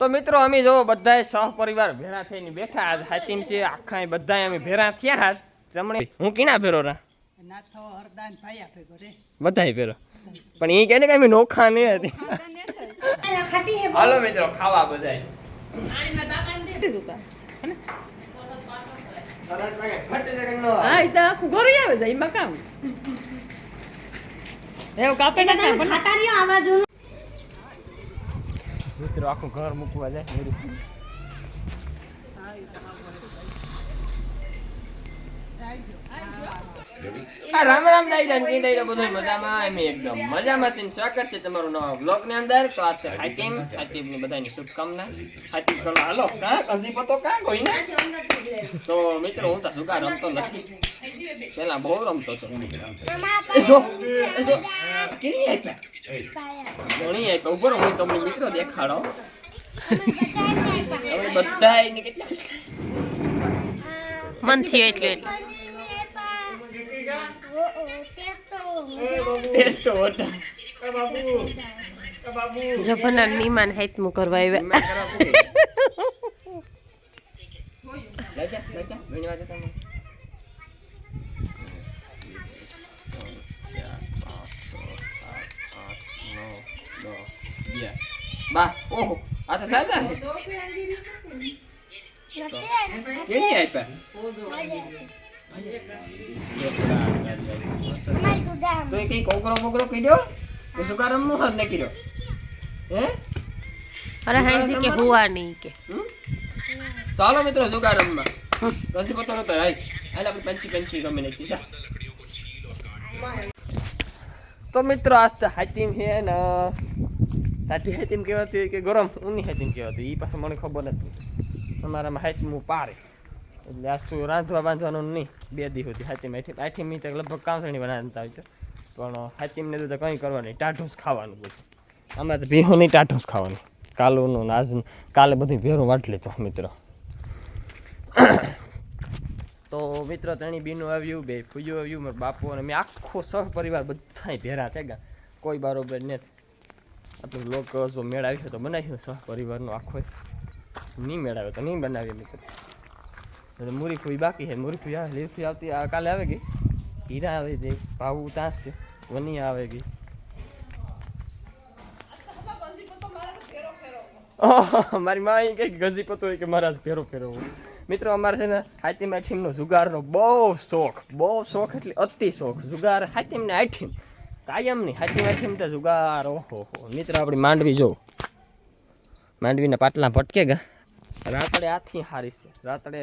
તો મિત્રો અમે જો બધાય સહપરિવાર ભેળા થઈને બેઠા આજ હાતિમ છે આખા બધા અમે ભેળા થયા આજ. જમણે હું કીના ભેરો રા? બધાય ભેરો પણ એ કે ને કે અમે નોખા નહીં હતી. હાલો મિત્રો ખાવા બધાય. હા એ તો આખું ઘરે આવે જાય એમાં કામ? એવું કાપે ના મિત્રો આખું ઘર મૂકવા જાય આ રામ રામ દાઈલા કે દાઈલા બધું મજામાં. એમ એકદમ મજામાં છે સ્વાગત છે તમારું નવા બ્લોગની અંદર. તો આ છે હાકીમ હાકીમની બધાની શુભકામના. હાકીમ ચલો હાલો કા? હજી પતો કા કોઈ ને? તો મિત્રો હું તો સુગા રમતો નથી. પેલા બહુ રમતો હતો. એ જો એ જો કેની આપ્યા ઘણી આપ્યા ઉપર હું તમને મિત્રો દેખાડો. હવે બધા કેટલા મન થયું એટલે. તો ઓટા જભના નીમાન હાથમું કરવા આવ્યા એમાં ખરાબ શું? લઈ જા, લઈ જા, ઘણી વાર જતા નહીં. બા ઓહો આ તો સાચા કેવી આપ્યા તો એ કઈ કોકરો બોકરો કીધો? કે શું કાર રમવું હોત ને કીધો હે? અરે હાઈ કે હુવા નહીં કે? તો હાલો મિત્રો જુગાર રમવા નથી પતો નતો હાલ હાલ આપણે પંચી પંચી ગમે ને જા. તો મિત્રો આજ તો હાતિમ છે ને. હાથી હાતિમ કહેવાતું કે ગરમ ઊની હાતિમ કહેવાતું એ પાછું મને ખબર નથી. અમારામાં હાતિમ પારે એટલે આ શું રાંધવા બાંધવાનું નહીં. બે દી સુધી હાથી આઠી આઠી મી તક લગભગ કાંસણી બનાવતા હોય પણ પણ હાતિમને તો કંઈ કરવાનું ટાઢું જ ખાવાનું બધું. આમાં તો ભીહું નહીં, ટાઢું જ ખાવાનું. કાલુનું ને આજનું કાલે બધું ભેરું વાટ લીધો મિત્રો. તો મિત્રો ત્રણેય બીનું આવ્યું, બે ફૂયું આવ્યું, મારા બાપુ અને મેં આખો સહપરિવાર બધાય ભેરા થઈ ગયા. કોઈ બરોબર ને આપણું લોક જો મેળ આવ્યો તો બનાવ્યો સહ પરિવારનો આખો. નહીં મેળ આવ્યો તો નહીં બનાવીએ, મિત્રો. એટલે મૂરી ખુઈ બાકી છે. મૂરી ખુઈ આવે, લીલી ફૂઈ આવતી કાલે આવે ગઈ? હીરા આવે છે ભાવું તાસ છે વની આવે ગઈ. મારી મા એ કઈ ગજી પતો હોય કે મારા ફેરો ફેરો. મિત્રો, અમારે છે ને હાતિમ આઠીમનો જુગારનો બહુ શોખ બહુ શોખ એટલે અતિ શોખ. જુગાર હાતિમ ને આઠીમ કાયમ નહીં હાતિમ આઠીમ તો જુગાર, ઓહો મિત્ર, આપણી માંડવી જો. માંડવીના પાટલા ભટકે ગયા રાતડે આથી હારી છે. રાતડે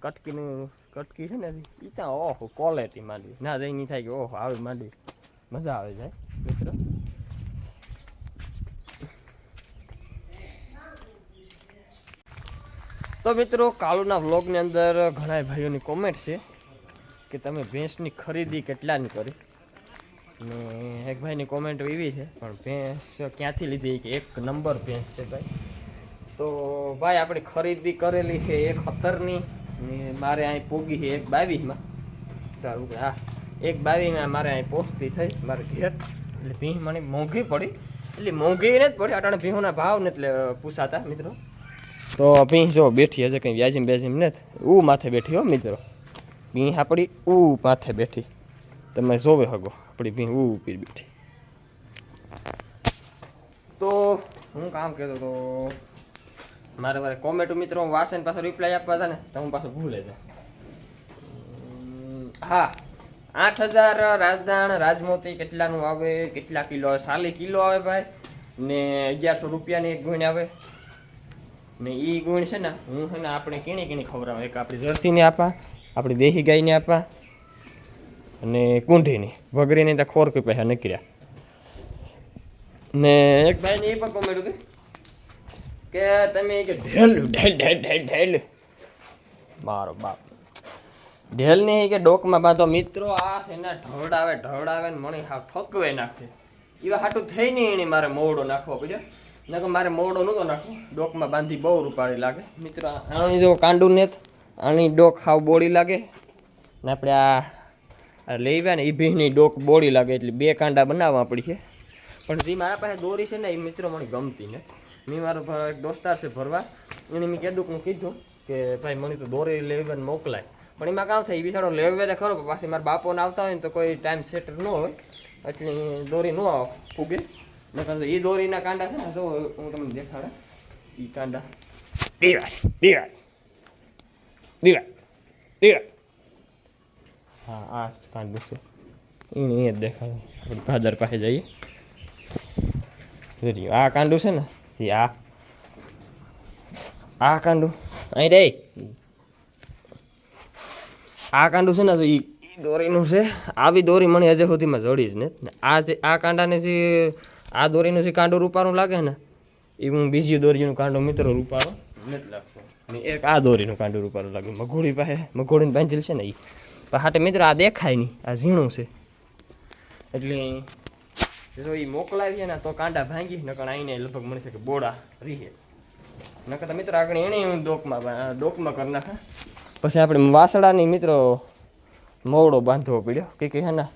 કટકીનું, કટકી છે ને એ ત્યાં ઓહો ક્વોલિટી માંડવી. ના, જઈ નહીં થાય કે ઓહો, આવી માંડવી. મજા આવે જાય, મિત્રો. તો મિત્રો, કાલુના વ્લોગની અંદર ઘણા ભાઈઓની કોમેન્ટ છે કે તમે ભેંસની ખરીદી કેટલાની કરી? ને એક ભાઈની કોમેન્ટ એવી છે, પણ ભેંસ ક્યાંથી લીધી? કે એક નંબર ભેંસ છે ભાઈ. તો ભાઈ, આપણે ખરીદી કરેલી છે એક સત્તરની મારે અહીં પોગી છે એક બાવીસમાં. સારું કે હા. એક બાવીસમાં મારે અહીં પહોંચતી થઈ, મારે ઘેર. એટલે ભીહ મને મોંઘી પડી. એટલે મોંઘી નથી પડી, અટાણે ભીહોના ભાવ ને એટલે પૂછાતા, મિત્રો. તો ભીં જો બેઠી હશે કંઈ વ્યાજીમ બેજીમ નથી. ઉ માથે બેઠી હો, મિત્રો. ભીહ આપણી ઉ માથે બેઠી. તમે જોવે હગો, આપણી ભીહ ઉ ઉપર બેઠી. તો હું કામ કહેતો તો મારે મારે કોમેન્ટ મિત્રો હું પાછો રિપ્લાય આપવા હતા ને, તો હું પાછો ભૂલે છે હા. આઠ હજાર રાજદાણ રાજમોતી કેટલાનું આવે, કેટલા કિલો આવે, સાલી કિલો આવે ભાઈ. ને અગિયારસો રૂપિયાની એક ગુણ આવે. ને એ ગુણ છે ને, હું છે ને આપણે કીણી કીણી ખવડાવે. એક આપણી જર્સીને આપા, આપણી દેહી ગાયને આપા, અને કુંઢીની. વગરીની ત્યાં ખોર કોઈ પૈસા નીકળ્યા ને એક ભાઈને એ પણ કોમેન્ટ હતી કે તમે કે ઢેલ ઢેલ ઢેલ ઢેલ ઢેલ. મારો બાપ. ઢેલ નહીં કે ડોકમાં બાંધો. મિત્રો, આ છે ને ઢવડાવે ઢવડાવે ને મણી હા થકવે નાખે. એવા હાટું થઈ નહીં એને મારે મોડો નાખવો પડ્યો. નકર મારે મોવડો નહોતો નાખવો. ડોકમાં બાંધી બહુ રૂપાળી લાગે. મિત્રો આની જો કાંડું ને આની ડોક હાવ બોળી લાગે. ને આપણે આ આ લેવ્યા ને એ ભીની ડોક બોળી લાગે. એટલે બે કાંડા બનાવવા પડી છે. પણ જે મારા પાસે દોરી છે ને એ મિત્રો મને ગમતી નથી. મેં મારો એક દોસ્તાર છે ભરવા. એને મેં કીધું હું કીધું કે ભાઈ મને તો દોરી લેવન મોકલાય. પણ એમાં કામ થાય એ બિચારો લેવે તો ખરો પાછી મારા બાપોને આવતા હોય ને તો કોઈ ટાઈમ સેટ ન હોય. એટલે દોરી ન ફૂગે. નકર એ દોરીના કાંડા છે ને જો હું તમને દેખાડે. એ કાંડા. દિવાળ દિવાળ દિવાળ દિવાળ હા આ કાંડું છે. એને એ જ દેખાડે. આપણે ભાદર પાસે જઈએ. આ કાંડું છે ને એ આ આ કાંડું અહીં રે આ કાંડું છે ને તો એ દોરીનું છે. આવી દોરી મને હજે સુધીમાં જોડી જ ને આ જે આ કાંડાને જે આ દોરીનું જે કાંડું રૂપારું લાગે ને એ હું બીજી દોરીનું કાંડો મિત્રો રૂપારો નથી લાગતો. એક આ દોરીનું કાંડું રૂપારું લાગે. મઘોડી પાસે મઘોડીની બાંધેલ છે ને એ પણ હાટે મિત્રો આ દેખાય નહીં. આ ઝીણું છે. એટલે જો એ મોકલાવીએ ને તો કાંડા ભાંગી, નકર આઈને લગભગ મળી શકે બોડા રીહે. નકર તો મિત્રો આગળ એણે ડોકમાં ડોકમાં કરી નાખા. પછી આપણે વાસડાની મિત્રો મોવડો બાંધવો પડ્યો. કે કે હેના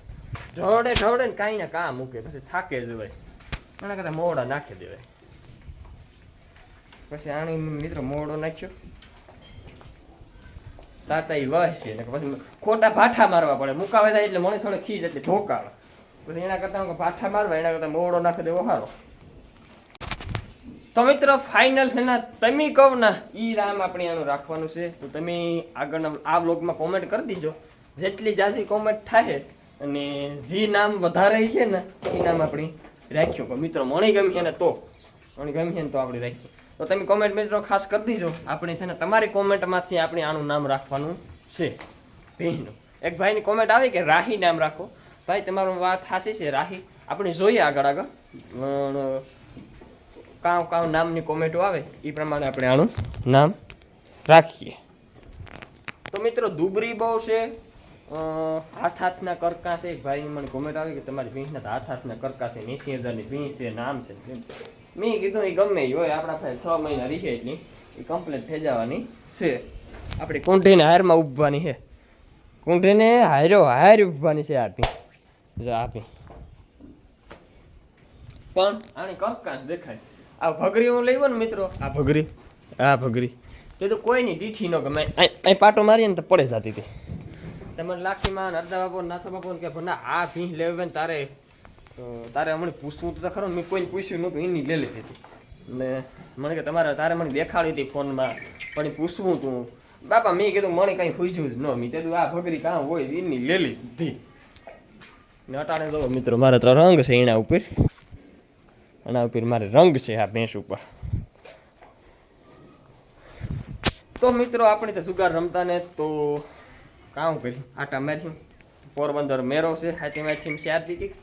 ઢોળે ઢોળે ને કાંઈ ને કામ મૂકે. પછી થાકે જવાય એના કરતાં મોવડા નાખી દેવાય. પછી આણી મિત્રો મોવડો નાખ્યો. તાતા એ વસ છે પછી ખોટા ભાઠા મારવા પડે. મુકાવે એટલે મણી થોડે ખીજ એટલે ઢોકાવે પછી એના કરતાં પાછા મારવા, એના કરતાં મોડો નાખી દેવો સારો તો મિત્રો ફાઇનલ છે ને, તમે કહો ના એ રામ આપણે આનું રાખવાનું છે. તો તમે આગળના આ બ્લોગમાં કોમેન્ટ કરી દીજો. જેટલી જાસી કોમેન્ટ થાય અને જે નામ વધારે છે ને, એ નામ આપણે રાખ્યું. પણ મિત્રો, મણી ગમી ને તો. મણી ગમી ને તો આપણે રાખ્યું. તો તમે કોમેન્ટ મિત્રો ખાસ કરી દીજો. આપણે છે ને, તમારી કોમેન્ટમાંથી આપણે આનું નામ રાખવાનું છે. ભીનું. એક ભાઈની કોમેન્ટ આવી કે રાહી નામ રાખો. ભાઈ, તમારું વાત હાસી છે, રાહી. આપણે જોઈએ આગળ આગળ. કાં કાં નામની કોમેન્ટો આવે એ પ્રમાણે આપણે આનું નામ રાખીએ. તો મિત્રો, દુબરી બહુ છે હાથ હાથના કરકા છે. ભાઈની મને કોમેન્ટ આવી કે તમારી ભીંસના હાથ હાથના કરકા છે, એંસી હજારની ભીંસ છે, નામ છે. મેં કીધું એ ગમે એ હોય, આપણા પાસે છ મહિના રીહે એટલી એ કમ્પ્લેટ થઈ જવાની છે. આપણે કુંઠીને હારમાં ઉભવાની છે. કુંઠીને હાર્યો હાર ઉભવાની છે આ ભીં જો આ ભીં પણ આની કંકાસ દેખાય. આ ભગરી હું લઈ ને મિત્રો. આ ભગરી? આ ભગરી. તો તો કોઈની દીઠી ન ગમે. અહીં પાટો મારીએ ને તો પડે જતી હતી. તમને લાખીમાં ને અડધા બાપો નાથા બાપો કે ના આ ભીંસ લેવે ને તારે તારે હમણાં પૂછવું તો ખરું મેં કોઈને પૂછ્યું નહોતું એની લઈ લીધી હતી. ને મને કે તમારે તારે મને દેખાડી હતી ફોનમાં પણ પૂછવું તું. બાપા મેં કીધું મને કાંઈ પૂછ્યું જ ન મેં કીધું આ ભગરી કાં હોય એની લેલી સીધી અટાણે જો મિત્રો, મારે તો રંગ છે એના ઉપર. એના ઉપર મારે રંગ છે આ ભેંસ ઉપર. તો મિત્રો, આપણે તો સુગાર રમતા ને તો કામ કરી આટા માર્યું. પોરબંદર મેરો છે, હાથી દીધી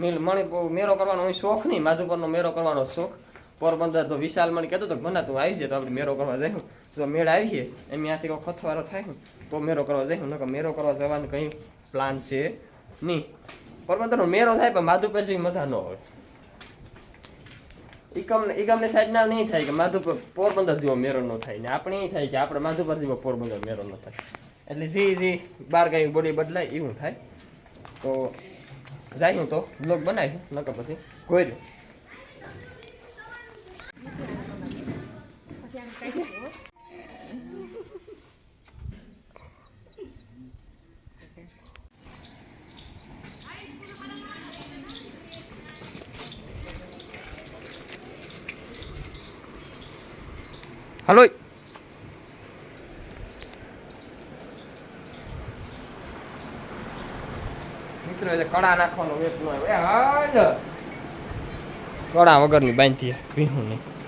મેલ મને મેરો કરવાનો શોખ નહીં, માધુપરનો મેરો કરવાનો શોખ. પોરબંદર તો વિશાલ મને કહેતો હતો મને તું આવી છે તો આપણે મેરો કરવા જઈશું. તો મેળ આવીએ એમ ત્યાંથી કોઈ ખથવારો થાય તો મેરો કરવા જઈશું. નકર મેરો કરવા જવાનું કંઈ પ્લાન છે. નહીં પોરબંદરનો મેળો થાય પણ માધુપર જેવી મજા ન હોય. ઈકમ ઈકમને સાઈડના નહીં થાય કે માધુપર પોરબંદર જેવો મેળો ન થાય ને આપણે એ થાય કે આપણે માધુપર જેવો પોરબંદર મેળો ન થાય. એટલે જે જે, બાર ગાય બોડી બદલાય, એવું થાય. તો જાય તો બ્લોગ બનાવીશું, નકર પછી ગોર્યું હલો મિત્રો એટલે કડા નાખવાનો વેત ન આવે એ હાલ કડા વગરની બાંધીએ ભીહું નહીં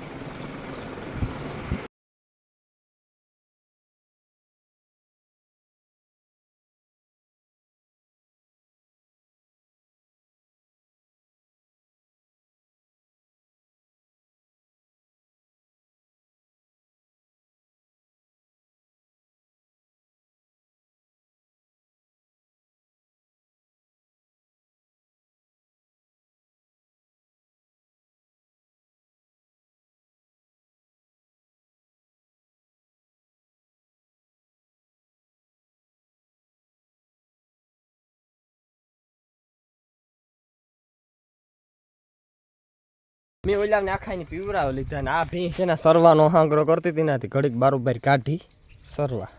મેં ઓલાને આખાની પીવરાવ લીધા અને આ ભીંસ એના સરવાનો હાંગરો કરતી હતી નાથી ઘડીક બારોબાર કાઢી સરવા.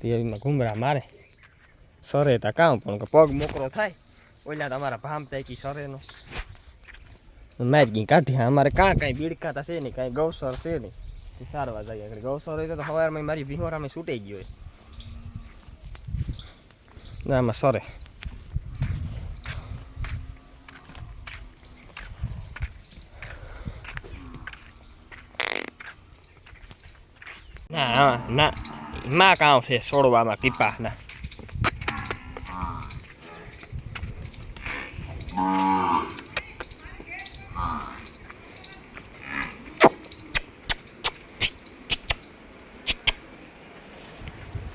તે ઘુમરા મારે. સરે તા કામ, પણ પગ મોકરો થાય. ઓલા તમારા ભામ તાકી સરેનો. મેચ ગઈ કાઢી અમારે કાં કાંઈ બીડકાતા છે નહીં, કાંઈ ગૌસર છે નહીં. સારવા જાય આગળ. ગૌસર હોય તો સવારમાં મારી વિહોરામાં છૂટાઈ ગયો હોય. ના આમાં સરે ના ના માં કામ છે છોડવામાં પીપાના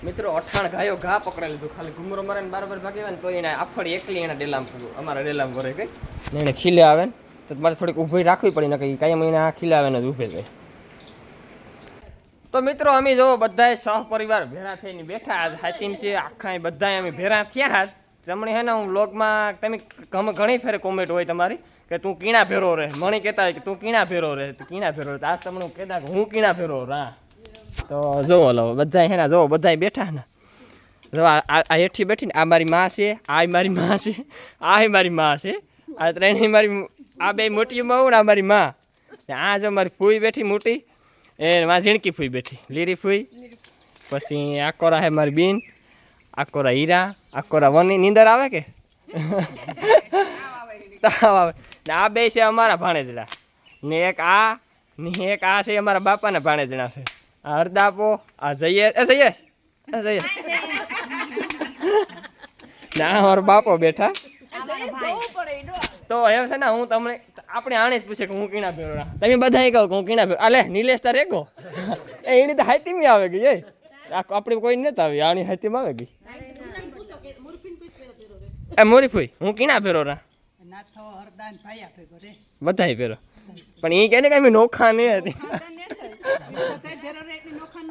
મિત્રો અઠાણ ગાયો ઘા પકડાઈ લીધું. ખાલી ઘુમરો મારે બાર બાર ભાગી ભાગે ને તો એને આફડી એકલી એના ડેલામ પૂરું અમારા ડેલામ ભરે ગઈ ને એને ખીલે આવે ને તો મારે થોડીક ઊભી રાખવી પડી ને કંઈ કાંઈ મહિને આ ખીલે આવે ને જ ઊભે જાય તો મિત્રો, અમે જો બધાય સહપરિવાર ભેરા થઈને બેઠા આજ હાકીમ છે આખા બધાય અમે ભેરા થયા આજ. તમને હે ને હું વ્લોગમાં તમે ઘણી ફેરે કોમેન્ટ હોય તમારી કે તું કીણા ભેરો રહે મણી કહેતા હોય કે તું કીણા ભેરો રહે તું કીણા ભેરો રહે આજ તમને હું કહેતા કે હું કીણા ભેરો રા. તો જોવો લો બધા હે ને જોવો બધા બેઠા ને. જો આ હેઠી બેઠી ને આ મારી માં છે આ મારી માં છે આ મારી માં છે. આ ત્રણેય મારી, આ બે મોટી માં ને આ મારી માં. આ જો મારી ફૂઈ બેઠી મોટી. એ માં ઝીણકી ફૂઈ બેઠી. લીરી ફૂઈ. પછી આકોરા હે મારી બીન આકોરા હીરા આકોરા વની. નીંદર આવે કે? તાવ આવે. આ બે છે અમારા ભાણેજડા. ને એક આ ને એક આ છે અમારા બાપાના ભાણેજડા છે. આ હરદાપો આ જઈએ એ જઈએ એ જયેશ. ને બાપો બેઠા. પડે તો એવું છે ને હું તમને આપણે આણે જ પૂછે કે હું કીણા રાહ. તમે બધા કહો કે હું કીણા ભેરો અલે નિલેશ તારે કહો એ એની તો હાઈતીમ આવે ગઈ એ. આપણે કોઈ નથી આવી આની હાઈતીમ આવે ગઈ. એ મોરી ફૂઈ હું કીણા ભેરો રા બધાય ભેરો. પણ એ કહે ને કે અમે નોખા નહીં હતી.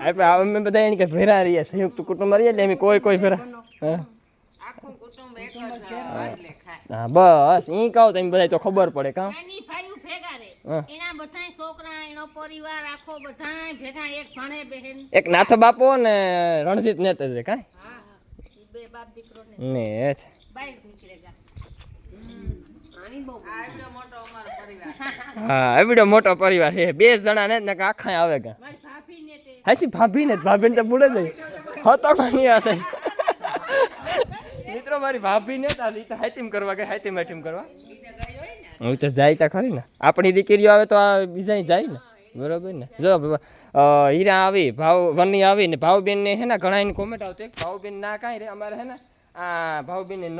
આપણે અમે બધા એને કે ભેરા રહીએ સંયુક્ત કુટુંબ રહીએ એટલે અમે કોઈ કોઈ ભેરા. હા. હા બસ ઈ કહો તમે બધા તો ખબર પડે કા? એની ભાઈઓ ભેગા રે. એના બધાય છોકરા એનો પરિવાર આખો બધાય ભેગા એક ભાણે બહેન. એક નાથ બાપો ને રણજીત નેતા છે કા? હા બે બાપ દીકરો ને. ને બાઈક નીકળેગા હા એવડો મોટો પરિવાર છે. બે જણા ને ને આખા આવે ગા. મારી ભાભી ને તે. હાસી ભાભી ને ભાભી ને તો પૂરે જાય હતો કોની થઈ મિત્રો, મારી ભાભી ને તા ઈ તો હાઈટીમ કરવા ગઈ, હાઈટીમ હાઈટીમ કરવા. હું તો જાય તા ખરી ને. આપણી દીકરીઓ આવે તો આ બીજા જાય ને. બરોબર ને? જો હીરા આવી, ભાવ વની આવી ને ભાવબેન ને હે ને ઘણા એની કોમેન્ટ આવતી ભાવબેન ના કાંઈ રે, અમારે હે ને, આ ભાવબેનની,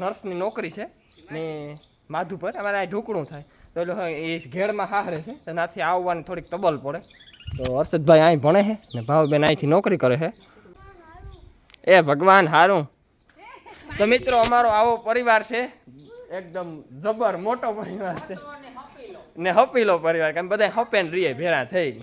નર્સની નોકરી છે, ને માધુપર અમારે આ ઢોકળું થાય. તો એટલે એ ઘેડમાં હારે છે, તો નાથી આવવાની થોડીક તબલ પડે. તો હર્ષદભાઈ અહીં ભણે છે ને ભાવબેન અહીંથી નોકરી કરે છે એ ભગવાન હારું. તો મિત્રો, અમારો આવો પરિવાર છે. એકદમ જબર મોટો પરિવાર છે. ને હપીલો પરિવાર, કેમ બધા હપેન રીએ ભેરા થઈ.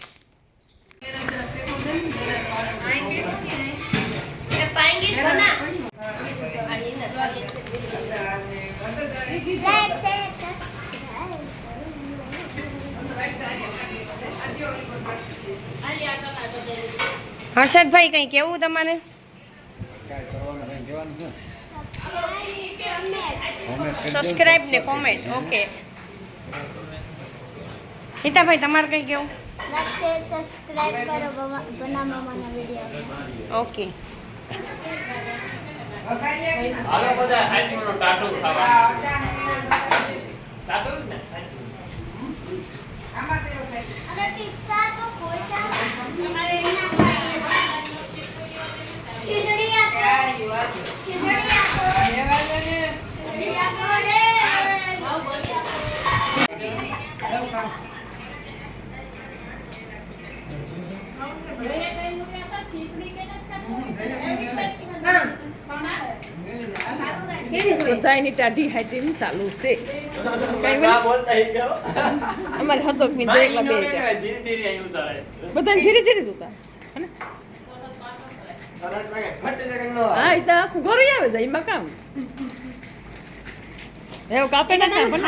હર્ષદભાઈ, કઈ કેવું તમારે? સબસ્ક્રાઇબ ને કોમેન્ટ ઓકે હિતાભાઈ તમારે કઈ કેવું? સબસ્ક્રાઇબ કરો બના મામાના વીડિયો ઓકે હાલો બધા હાથીનો ટાટુ ખાવા ટાટુ જ ને? અને પિસ્તા તો કોઈ ચાલે ખીચડી આપો. ખીચડી આપો. ટાઢી હાઈટીમ ચાલુ છે. અમારે હતો બા એકલા બે. બધાને ધીરે ધીરે જોતા હા એ તો આખું ઘર આવે જાય એમાં કામ? એવું કાપે ના ખાય પણ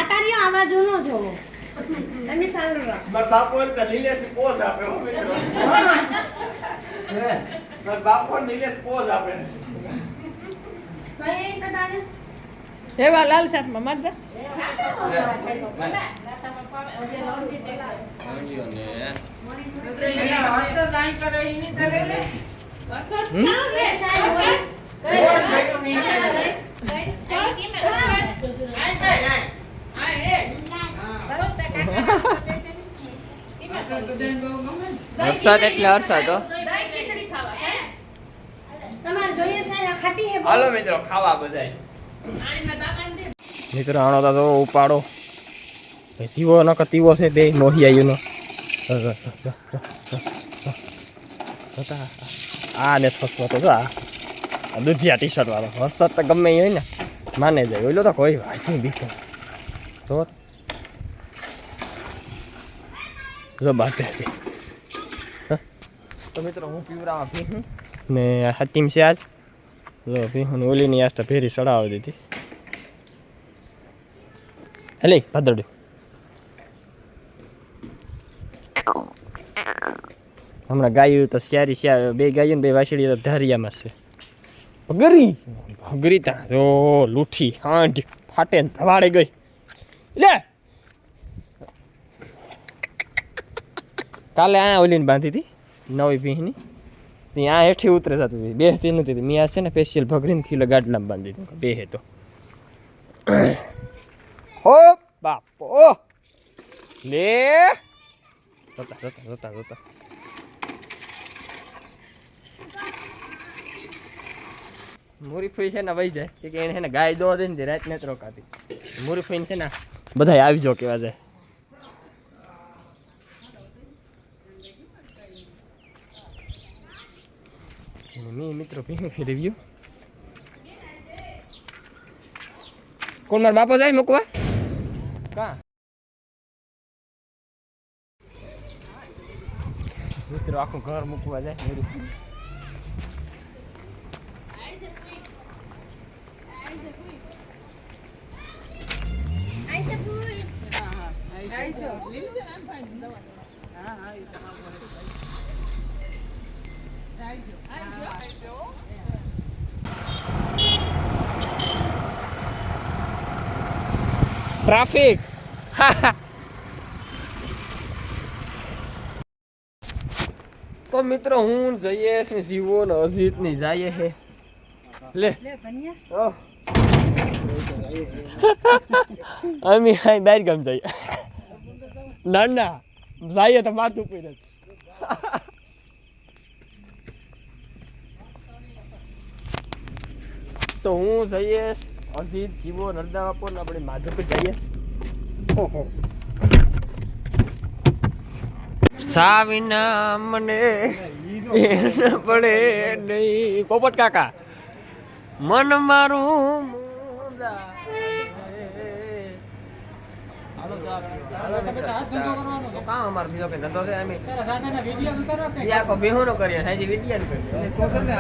એની સારું રાખ મારા બાપો એ કે નિલેશ પોઝ આપે હો મિત્રો મારા બાપુ નિલેશ પોઝ આપે એવા લાલ શાકમાં જા દે વરસાદ એટલે વરસાદ મિત્રો મિત્રો આણો તો ઉપાડો. સીવો ન તીવો છે બે મોહી આવ્યું આ ને ફસવા તો આ. દુધિયા ટી શર્ટ વાળો. વરસાદ તો ગમે હોય ને. માને જાય ઓલો તો કોઈ વાત નહીં બીતો તો જો બાત હતી તો મિત્રો હું પીવરામાં ભીહું ને હતીમ છે આજ જો ભીહું ઓલીની આસ્તા ફેરી ચડાવી દીધી હેલે ભાદરડું હમણાં ગાયું તો શ્યારી શ્યા બે ગાયું ને બે વાછડી તો ધારિયામાં છે ભગરી. ભગરી ત્યાં જો, લૂઠી હાંડ ફાટે ધવાડે ગઈ. લે! કાલે આ ઓલીને બાંધી હતી, નવી ભીહની. ત્યાં હેઠી ઉતરે જતી હતી. બે હતી નથી મેં આ છે ને સ્પેશિયલ ભગરીને ખીલો ગાડલામાં બાંધી દીધું. બે હે તો હો, બાપો! લે! જોતા જોતા જોતા જોતા. મોરી ફઈ છે ને વહી જાય. કે એને ને ગાય દો દે ને રાત ને રોકાતી. મોરી છે ને બધા આવી જો કેવા જાય. મેં મિત્રો ફેરી ગયું કોણ મારા બાપો જાય મૂકવા? કા? મિત્રો આખું ઘર મૂકવા જાય મેરું ટ્રાફિક. તો મિત્રો હું જઈએ છે જીવો ને અજીતની જઈએ હે. લે. અમે હાઈ બહાર ગામ જઈએ. ના ના. જઈએ તો માથું પી તો હું જઈએ અજીત, જીવો નરદા બાપો ને આપણે માધવપુર જઈએ. ઓહો. સાવિના મને પડે નહીં. પોપટ કાકા, મન મારું હાલો તો કામ અમારે બીજો કઈ ધંધો છે અમે આખો બેહુનો કરીએ હાજી વિડિયા કરીએ